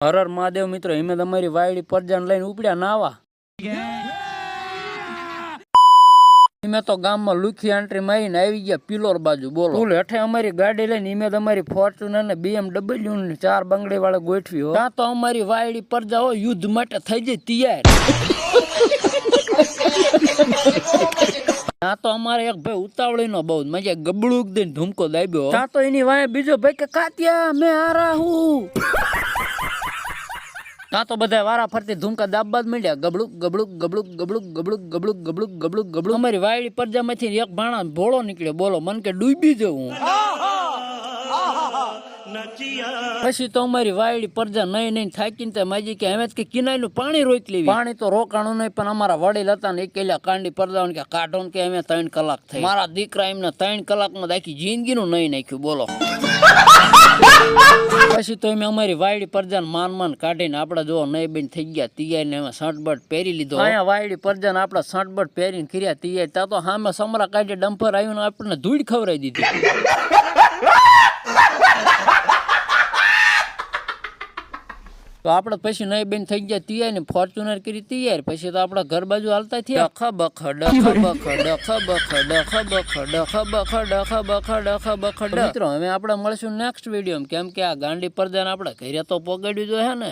હર હર મહાદેવ મિત્રો હિમે તમારી વાયડી પરજાન લઈને ઉપડ્યા નાવા અમે તો ગામમાં લુખી એન્ટ્રી મારીને આવી ગયા પિલોર બાજુ બોલો. ફૂલ હેઠે અમારી ગાડી લઈને ઈમે તમારી ફોર્ચ્યુનર ને બીએમડબલ્યુ ને ચાર બંગડી વાળા ગોઠવી હો. ત્યાં તો અમારી વાયડી પરજા હોય યુદ્ધ માટે થઈ જાય તૈયાર. ત્યાં તો અમારે એક ભાઈ ઉતાવળી નો બહુ મજા ગબડુક દઈને ધૂમકો દાબ્યો ત્યાં તો એની વાય બીજો ભાઈ કે કાત્યા મેં હારા હું. ત્યાં તો બધા વારા ફરતી ધૂમકા દાબવા જ માંડ્યા ગબડુક ગબડુક ગબડુક ગબડુક ગબડુક ગબડુક ગબડુક ગબડુક ગબડુક. અમારી વાયડી પરજામાંથી એક ભાણા ભોળો નીકળ્યો. બોલો મન કે ડૂબી જવું. પછી તો અમારી વાયડી પરજા નહીં નહીં થાકીને તે માજી કે હવે કે કિનાયનું પાણી રોક લેવી. પાણી તો રોકાણું નહીં પણ અમારા વડીલ હતા ને એકેલા કાંડી પરજાውን કે કાઢો કે અમે ત્રણ કલાક થઈ. મારા દીકરા એમને ત્રણ કલાકમાં આખી જિંદગીનું નહીં નાખ્યું. બોલો. પછી તો અમે અમારી વાયડી પરજાન માન માન કાઢીને આપણે જો નહીં બેન થઈ ગયા તૈયાર અમે સટબટ પહેરી લીધો. અહીંયા વાયડી પરજાન આપણે સટબટ પહેરીને કર્યા તૈયાર ત્યાં તો સામે સમરા કાઢી ડમ્પર આવ્યું આપણને ધૂળ ખવડાવી દીધી. તો આપણે પછી નહીં બેન થઈ ગયા તૈયાર ને ફોર્ચ્યુનર કરી તૈયાર. પછી તો આપણા ઘર બાજુ હાલતા થયા. ડખ બખ ડખ બખ ડખ બખ ડખ બખ ડખ બખ ડખ બખ ડખ બખ મિત્રો હવે આપણે મળશું નેક્સ્ટ વીડિયો કેમ કે આ ગાંડી પરદાન આપણે ઘરે તો પોગાડ્યું જો હે ને.